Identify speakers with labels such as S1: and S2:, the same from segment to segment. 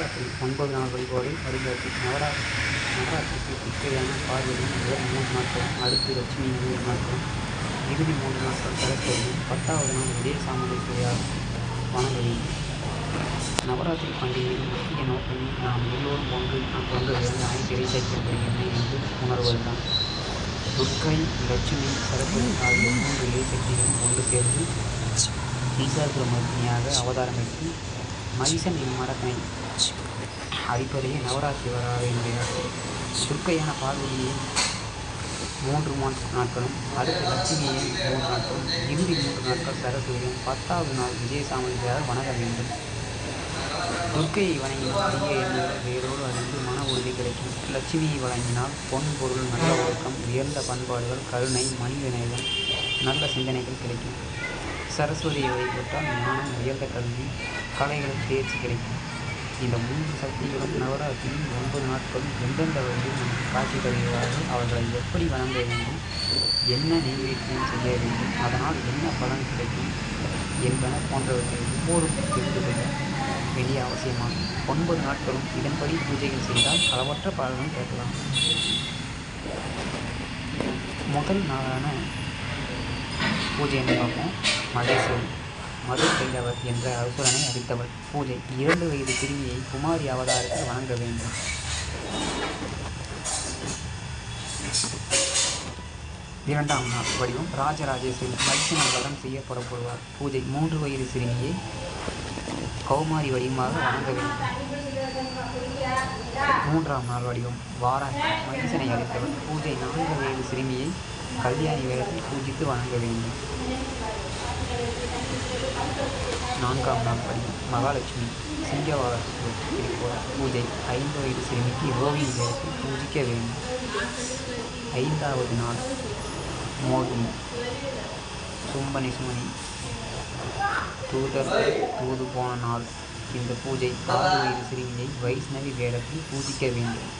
S1: நவராத்திரி ஒன்பது நாள் வழிபாடு வழிபாட்டு நவராத்திரி நவராத்திரிக்கு இக்கையான பார்வதி முதல் மூன்று நாட்கள் அடுத்து லட்சுமி மூன்று நாட்கள் இறுதி மூன்று நாட்கள் சரஸ்வதி பத்தாவது நாள் விஜய சாமுண்டேஸ்வரியார் வணங்க நவராத்திரி பண்டிகையின் முக்கிய நோக்கம் நாம் எல்லோரும் ஒன்று நாம் கொண்டு வந்து அனைத்து என்ன என்று உணர்வதுதான். துர்க்கை லட்சுமி சரஸ்வதி ஆகிய மூன்று இறைசக்திகளும் ஒன்று சேர்ந்து ஈசாசுரமர்த்தினியாக அவதாரம் எடுத்து மகிஷன் இம்மரத்தினை அடிப்படையே நவராத்திரி வராக என்கிறார் துர்க்கையான பார்வதியை மூன்று நாட்களும் அடுத்த லட்சுமியை மூன்று நாட்களும் இறுதி மூன்று நாட்கள் சரஸ்வதியும் பத்தாவது நாள் விஜயசாமலியாக வணங்க வேண்டும். துர்க்கையை வணங்கினால் தீய எண்ணங்கள் வேரோடு அறிந்து மன உறுதி கிடைக்கும். லட்சுமியை வழங்கினால் பொன் பொருள் நல்ல ஒழுக்கம் உயர்ந்த பண்பாடுகள் கருணை மனித நேயம் நல்ல சிந்தனைகள் கிடைக்கும். சரஸ்வதியை வழிபட்டால் ஞானம் உயர்ந்த கல்வி கலைகளில் தேர்ச்சி கிடைக்கும். இந்த மூன்று சக்திகளும் நவராத்திரி ஒன்பது நாட்களும் எந்தெந்த வழியில் நமக்கு காட்சி தருகிறார்கள் அவர்களை எப்படி வணங்க வேண்டும் என்ன நெய்வேத்தியம் செய்ய வேண்டும் அதனால் என்ன பலன் கிடைக்கும் என்பன போன்றவற்றை ஒவ்வொரு தெரிந்து கொள்ள வேண்டிய அவசியமாகும். ஒன்பது நாட்களும் இதன்படி பூஜைகள் செய்தால் அளவற்ற பலன்கள் கேட்கலாம் முதல் நாளான பூஜை என்ன பார்ப்போம். மகேஸ்வரி. மது கைலவர் என்ற அசுரனை அடித்தவள் பூஜை இரண்டு வயது சிறுமியை குமாரி அவதாரத்தில் வணங்க வேண்டும். இரண்டாம் நாள் வடிவம். ராஜராஜேஸ்வரி வைஷ்ணவ வதம் செய்யப்படப்படுவார் பூஜை மூன்று வயது சிறுமியை கௌமாரி வடிவமாக வணங்க வேண்டும். மூன்றாம் நாள் வடிவம். வாராகி மைசனை அளித்தவர் பூஜை நான்கு வயது சிறுமியை கல்யாணி வேடத்தில் பூஜித்து வணங்க வேண்டும். நான்காம் நாள் படி மகாலட்சுமி சிங்கவாரத்தில் பூஜை ஐந்து வயது சிறுமிக்கு ஓவியம் வேடத்தில் பூஜிக்க வேண்டும். ஐந்தாவது நாள் மோகினி. சும்பனி சுமணி தூதர் தூது போன நாள் இந்த பூஜை ஆறு வயது சிறுமியை வைஷ்ணவி வேடத்தில் பூஜிக்க வேண்டும்.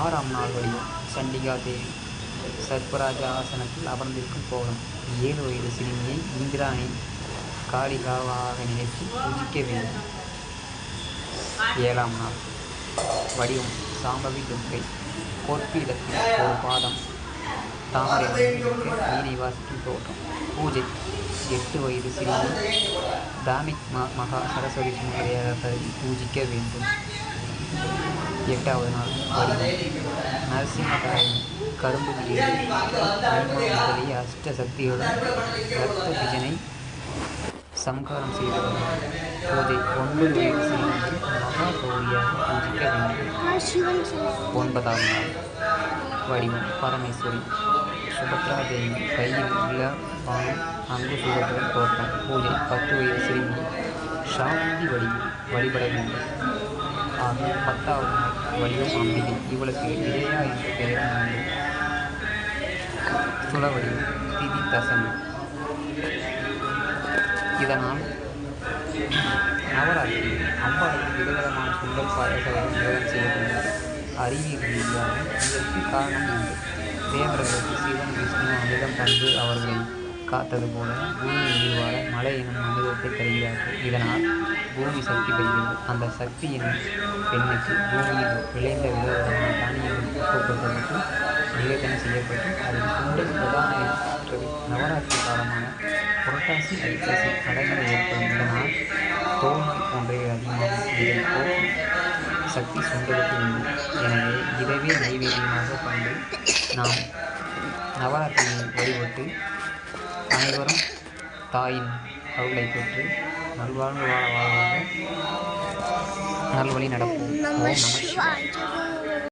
S1: ஆறாம் நாள் வழி சண்டிகா தேவி. சர்ப்பராஜ ஆசனத்தில் அமர்ந்திருக்கும் கோலம். ஏழு வயது சிறுமியை இந்திராணி காளிகாவாக நினைத்து பூஜிக்க வேண்டும். ஏழாம் நாள். வடிவம் சாம்பவி துர்க்கை. கோட்பீடத்தில் ஒரு பாதம். தாமரை வடிவிற்கு வீணை வாசிக்கும் தோட்டம் பூஜை. எட்டு வயது சிறுமி தாமிக் மகா சரஸ்வதி சுந்தரியாக கருதி பூஜிக்க வேண்டும். எட்டாவது நாள். வடிவம். நரசிம்மதாயின் கரும்பு கிரீடம் அஷ்ட சக்தியுடன் ரத்த பிஜனை சம்காரம் செய்தவர். போதை ஒன்பது வயது சிறுமியை மகா கௌரியாக பூஜிக்க வேண்டும். ஒன்பதாம் நாள். வடிவம் பரமேஸ்வரி. சுபத்ரா தேவி கையில் உள்ள பானம் அங்கு அங்குசுகளுடன் தோற்றம். பூஜை பத்து வயது சிறுமி. சாந்தி வடிவில் வழிபட வேண்டும். ஆகிய பத்தாவது வடிவம் அம்பிகை. இவளுக்கு விஜயா என்று பெயரும் உண்டு துள திதி தசமி. இதனால் நவராத்திரி அம்பாளுக்கு விதவிதமான சுண்டல் பாயசங்கள் நிவேதனம் செய்யப்படுகிறது அறிவியல் ரீதியாக இதற்கு காரணம் உண்டு. தேவர்களுக்கு சிவன் விஷ்ணு அமிர்தம் தந்து அவர்களை காத்தது போல பூமியில் வாழ மழை எனும் அமிர்தத்தை தருகிறார்கள் இதனால் பூமி சக்தி பெறுகிறது அந்த சக்தி எனும் பெண்ணுக்கு பூமியில் விளைந்த விதவிதமான தானியங்கள் கொடுக்கப்பட்டு நிவேதனம் செய்யப்பட்டு அதில் சுண்டல் பிரதான நவராத்திரி காலமான புரட்டாசி ஐப்பசி கடைகளை ஏற்படும் இதனால் தோல் நோய் போன்றவை அதிகமாக இதை போக்கும் சக்தி சுண்டலுக்கு உண்டு எனவே இதவே நைவேத்தியமாக கொண்டு நாம் நவராத்திரியை வழிபட்டு அனைவரும் தாயின் அருளை பெற்று நல்வாழ்வு வாழ வாழ நல்வழி சிவாய.